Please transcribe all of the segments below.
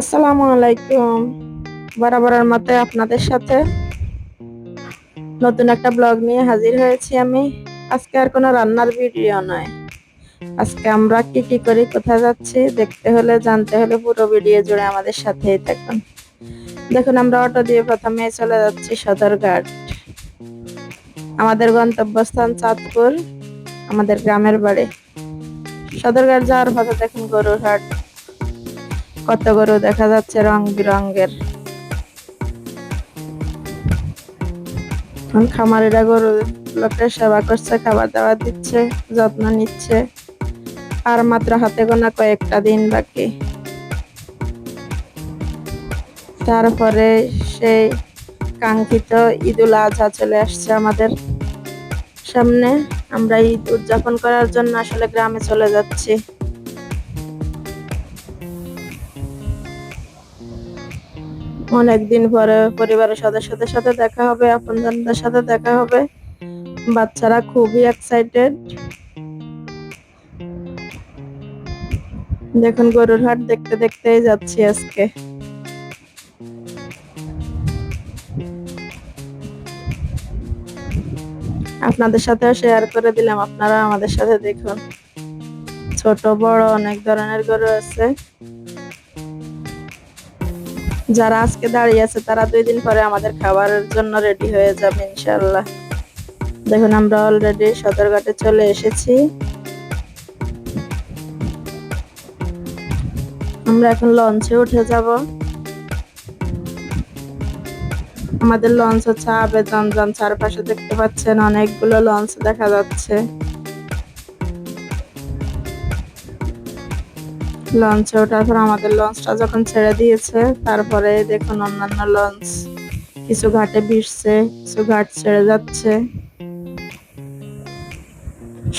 আসসালামু আলাইকুম। বরাবরের মতে আপনাদের সাথে নতুন একটা ব্লগ নিয়ে হাজির হয়েছি আমি। আজকে আর কোনো রান্নার ভিডিও নয়। আজকে আমরা কি কি করি, কোথায় যাচ্ছি, দেখতে হলে, জানতে হলে পুরো ভিডিও জুড়ে আমাদের সাথেই থাকুন। দেখুন, আমরা অটো দিয়ে প্রথমে চলে যাচ্ছি সদরঘাট। আমাদের গন্তব্যস্থান চাঁদপুর, আমাদের গ্রামের বাড়ি। সদরঘাট যাওয়ার পথে দেখুন গরুর হাট। কত গরু দেখা যাচ্ছে রং বিরঙ্গের খামারিরা গরু লোকের সেবা করছে, খাবার দাবার দিচ্ছে, যত্ন নিচ্ছে। আর মাত্র হাতে গোনা কয়েকটা দিন বাকি। তারপরে সেই কাঙ্ক্ষিত ঈদুল আজহা চলে আসছে আমাদের সামনে। আমরা ঈদ উদযাপন করার জন্য আসলে গ্রামে চলে যাচ্ছি। অনেকদিন পরে পরিবারের সদস্যদের সাথে দেখা হবে, আপনজনদের সাথে দেখা হবে। বাচ্চারা খুবই এক্সাইটেড দেখুন, গরুর হাট দেখতে দেখতেই যাচ্ছি আজকে। আপনাদের সাথে শেয়ার করে দিলাম আপনারা আমাদের সাথে দেখুন। ছোট, বড়, অনেক ধরনের গরু আছে। যারা আজকে দাঁড়িয়ে আছে, তারা দুই দিন পরে আমাদের খাবারের জন্য রেডি হয়ে যাবে ইনশাল্লাহ দেখুন, আমরা অলরেডি সদরঘাটে চলে এসেছি। আমরা এখন লঞ্চে উঠে যাব। আমাদের লঞ্চ হচ্ছে আবেদন চারপাশে দেখতে পাচ্ছেন অনেকগুলো লঞ্চ দেখা যাচ্ছে। লঞ্চে ওঠার পর আমাদের লঞ্চটা যখন ছেড়ে দিয়েছে, তারপরে দেখুন অন্যান্য লঞ্চ কিছু ঘাটে ভিড়ছে কিছু ঘাট ছেড়ে যাচ্ছে।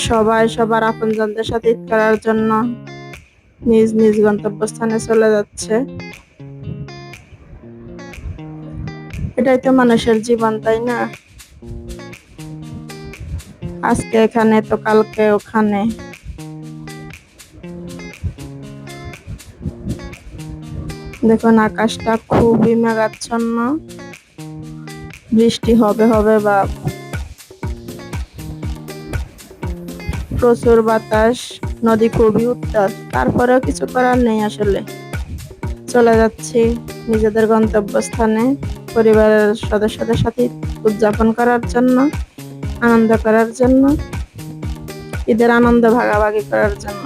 সবাই সবার আপনজনদের সাথে ঈদ করার জন্য নিজ নিজ গন্তব্যস্থানে চলে যাচ্ছে। এটাই তো মানুষের জীবন, তাই না? আজকে এখানে, তো কালকে ওখানে। দেখুন, আকাশটা খুবই মেঘাচ্ছন্ন। বৃষ্টি হবে হবে বা প্রচুর বাতাস, নদী খুবই উত্তাল। তারপরেও কিছু করার নেই আসলে। চলে যাচ্ছি নিজেদের গন্তব্যস্থানে, পরিবারের সদস্যদের সাথে উদযাপন করার জন্য, আনন্দ করার জন্য, ঈদের আনন্দ ভাগাভাগি করার জন্য।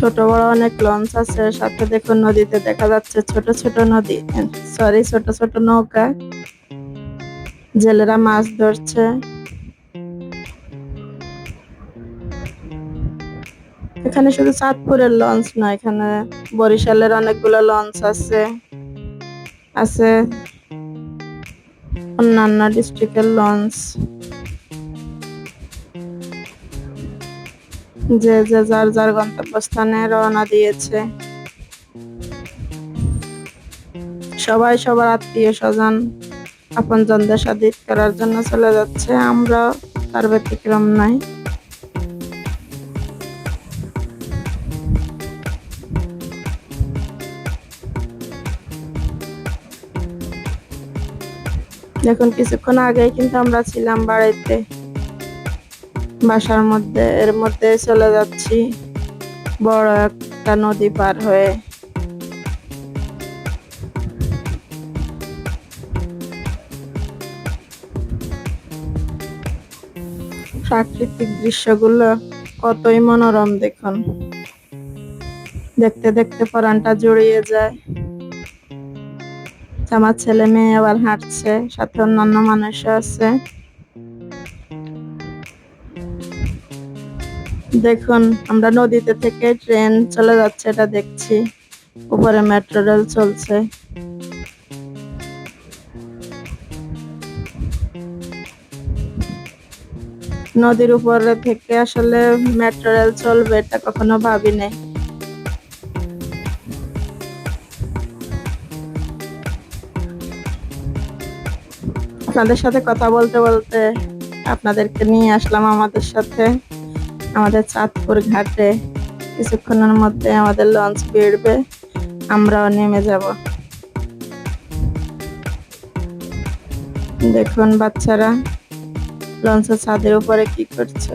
ছোট বড় অনেক লঞ্চ আছে, সাথে দেখুন নদীতে দেখা যাচ্ছে ছোট ছোট নদী সরি ছোট ছোট নৌকা। জেলেরা মাছ ধরছে। এখানে শুধু চাঁদপুরের লঞ্চ নয় এখানে বরিশালের অনেকগুলো লঞ্চ আছে আছে অন্যান্য ডিস্ট্রিক্টের লঞ্চ। যে যে যার যার গন্তব্যস্থানে রওনা দিয়েছে। সবাই সবার আত্মীয় স্বজন আপনজনদের সাথে করার জন্য চলে যাচ্ছে। আমরা তার ব্যতিক্রম নাই। দেখুন, কিছুক্ষণ আগেই কিন্তু আমরা ছিলাম বাড়িতে। বাসার মধ্যে, এর মধ্যে চলে যাচ্ছি। বড় একটা নদী পার হয়ে। প্রাকৃতিক দৃশ্যগুলো কতই মনোরম দেখুন। দেখতে দেখতে পরানটা জড়িয়ে যায়। আমার ছেলে মেয়ে আবার হাঁটছে, সাথে অন্যান্য মানুষও আছে। দেখুন, আমরা নদীতে থেকে ট্রেন চলে যাচ্ছে, এটা দেখছি। উপরে মেট্রো রেল চলছে। নদীর উপরে থেকে আসলে মেট্রো রেল চলবে, এটা কখনো ভাবি নাই আপনাদের সাথে কথা বলতে বলতে আপনাদেরকে নিয়ে আসলাম আমাদের সাথে। আমাদের চাঁদপুর ঘাটে কিছুক্ষণের মধ্যে আমাদের লঞ্চ বেরবে, আমরাও নেমে যাব। দেখুন বাচ্চারা লঞ্চের ছাদের উপরে কি করছে।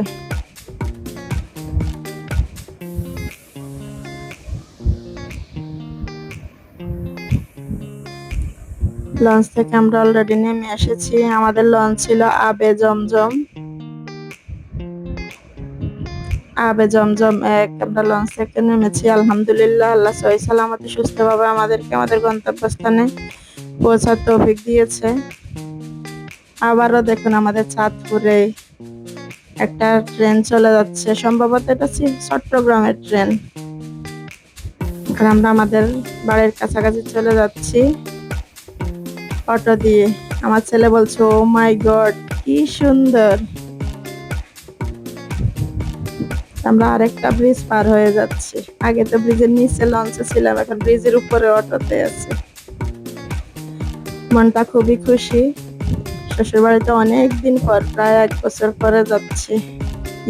লঞ্চ থেকে আমরা অলরেডি নেমে এসেছি। আমাদের লঞ্চ ছিল আবে জমজম। আবে জমজম এক, আমরা লঞ্চ থেকে নেমেছি, আলহামদুলিল্লাহ, আল্লাহ সহি সালামতে সুস্থভাবে আমাদেরকে আমাদের গন্তব্যস্থানে পৌঁছার তৌফিক দিয়েছে। আবারও দেখুন আমাদের চাঁদপুরে একটা ট্রেন চলে যাচ্ছে, সম্ভবত এটা চট্টগ্রামের ট্রেন এখন আমরা আমাদের বাড়ির কাছাকাছি চলে যাচ্ছি। অটো দিয়ে। আমার ছেলে বলছে ও মাই গড কি সুন্দর! আমরা আরেকটা ব্রিজ পার হয়ে যাচ্ছি। আগে তো ব্রিজের নিচে লঞ্চে ছিলাম, এখন ব্রিজের উপরে অটোতে আছে। মনটা খুবই খুশি। শ্বশুর বাড়িতে অনেক দিন পর, প্রায় এক বছর পরে যাচ্ছি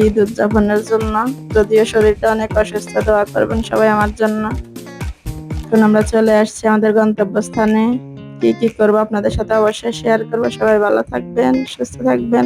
ঈদ উদযাপনের জন্য। যদিও শরীরটা অনেক অসুস্থ, দোয়া করবেন সবাই আমার জন্য। এখন আমরা চলে আসছি আমাদের গন্তব্যস্থানে। কি কি করব আপনাদের সাথে অবশ্যই শেয়ার করব। সবাই ভালো থাকবেন, সুস্থ থাকবেন।